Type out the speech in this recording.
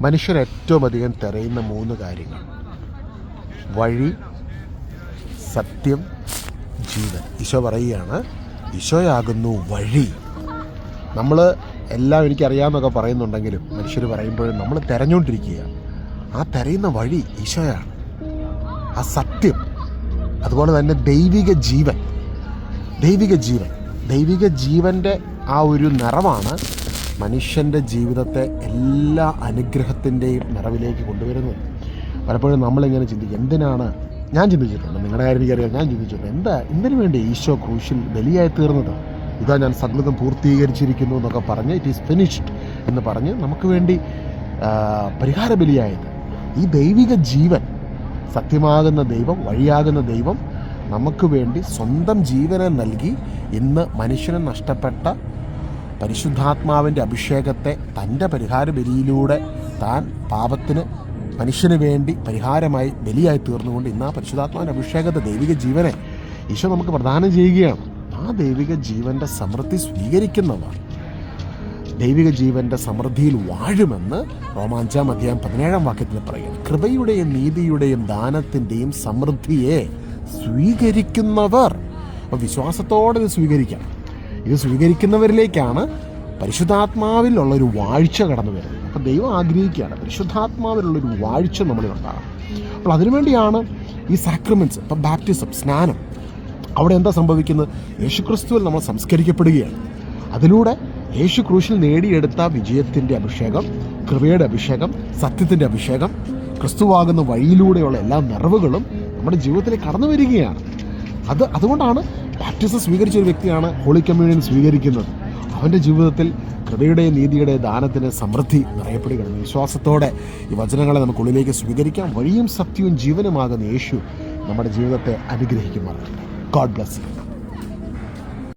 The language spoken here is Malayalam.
മനുഷ്യർ ഏറ്റവും അധികം തിരയുന്ന മൂന്ന് കാര്യങ്ങൾ. വഴി സത്യം ജീവൻ. ഈശോ പറയുകയാണ് ഈശോയാകുന്നു വഴി. നമ്മൾ എല്ലാം എനിക്കറിയാമെന്നൊക്കെ പറയുന്നുണ്ടെങ്കിലും മനുഷ്യർ പറയുമ്പോഴും നമ്മൾ തിരഞ്ഞുകൊണ്ടിരിക്കുക ആ തിരയുന്ന വഴി ഈശോയാണ്. ആ സത്യം. അതുപോലെ തന്നെ ദൈവിക ജീവൻ. ദൈവിക ജീവൻ. ദൈവിക ജീവന്റെ ആ ഒരു നിറമാണ് മനുഷ്യന്റെ ജീവിതത്തെ എല്ലാ അനുഗ്രഹത്തിന്റെയും നിറവിലേക്ക് കൊണ്ടുവരുന്നത് പലപ്പോഴും നമ്മളിങ്ങനെ ചിന്തിക്കും എന്തിനാണ്? ഞാൻ ചിന്തിച്ചിട്ടുണ്ട് നിങ്ങളുടെ കാര്യം എനിക്കറിയാം ഞാൻ ചിന്തിച്ചിട്ടുണ്ട്. എന്താ? എന്തിനു വേണ്ടി ഈശോ ക്രൂശിൽ ബലിയായി തീർന്നത്? ഇതാ ഞാൻ സകലതും പൂർത്തീകരിച്ചിരിക്കുന്നു എന്നൊക്കെ പറഞ്ഞ് ഇറ്റ് ഈസ് ഫിനിഷ്ഡ് എന്ന് പറഞ്ഞ് നമുക്ക് വേണ്ടി പരിഹാര ബലിയായത് ഈ ദൈവിക ജീവൻ സത്യമാകുന്ന ദൈവം വഴിയാകുന്ന ദൈവം നമുക്ക് വേണ്ടി സ്വന്തം ജീവനെ നൽകി ഇന്ന് മനുഷ്യന് നഷ്ടപ്പെട്ട പരിശുദ്ധാത്മാവിന്റെ അഭിഷേകത്തെ തന്റെ പരിഹാര ബലിയിലൂടെ താൻ പാപത്തിന് മനുഷ്യന് വേണ്ടി പരിഹാരമായി ബലിയായി തീർന്നുകൊണ്ട് ഇന്ന് ആ പരിശുദ്ധാത്മാവിന്റെ അഭിഷേകത്തെ ദൈവിക ജീവനെ ഈശോ നമുക്ക് പ്രദാനം ചെയ്യുകയാണ്. ആ ദൈവിക ജീവന്റെ സമൃദ്ധി സ്വീകരിക്കുന്നവർ ദൈവിക ജീവന്റെ സമൃദ്ധിയിൽ വാഴുമെന്ന് റോമാഞ്ചാം അധ്യായം പതിനേഴാം വാക്യത്തിൽ പറയുന്നു. കൃപയുടെയും നീതിയുടെയും ദാനത്തിന്റെയും സമൃദ്ധിയെ സ്വീകരിക്കുന്നവർ. വിശ്വാസത്തോടെ ഇത് സ്വീകരിക്കാം ഇത് സ്വീകരിക്കുന്നവരിലേക്കാണ് പരിശുദ്ധാത്മാവിൽ ഒരു വാഴ്ച കടന്നു വരുന്നത്. അപ്പോൾ ദൈവം ആഗ്രഹിക്കുകയാണ് പരിശുദ്ധാത്മാവിലുള്ളൊരു വാഴ്ച നമ്മളിൽ ഉണ്ടാകണം അപ്പോൾ അതിനുവേണ്ടിയാണ് ഈ സാക്രമെന്റ്സ് ഇപ്പം ബാപ്റ്റിസം സ്നാനം അവിടെ എന്താ സംഭവിക്കുന്നത്? യേശുക്രിസ്തുവിൽ നമ്മൾ സംസ്കരിക്കപ്പെടുകയാണ്. അതിലൂടെ യേശു ക്രൂശിൽ നേടിയെടുത്ത വിജയത്തിന്റെ അഭിഷേകം കൃപയുടെ അഭിഷേകം സത്യത്തിന്റെ അഭിഷേകം ക്രിസ്തുവാകുന്ന വഴിയിലൂടെയുള്ള എല്ലാ നിറവുകളും നമ്മുടെ ജീവിതത്തിലേക്ക് കടന്നു വരികയാണ്. അത് അതുകൊണ്ടാണ് ബാപ്റ്റിസം സ്വീകരിച്ച ഒരു വ്യക്തിയാണ് ഹോളി കമ്മ്യൂണിയൻ സ്വീകരിക്കുന്നത്. അവന്റെ ജീവിതത്തിൽ കൃപയുടെ നീതിയുടെ ദാനത്തിന് സമൃദ്ധി നിറയപ്പെടുകയാണ്. വിശ്വാസത്തോടെ ഈ വചനങ്ങളെ നമുക്കുള്ളിലേക്ക് സ്വീകരിക്കാം. വഴിയും സത്യവും ജീവനുമാകുന്ന യേശു നമ്മുടെ ജീവിതത്തെ അനുഗ്രഹിക്കുമാറാണ് ഗോഡ് ബ്ലസ് യു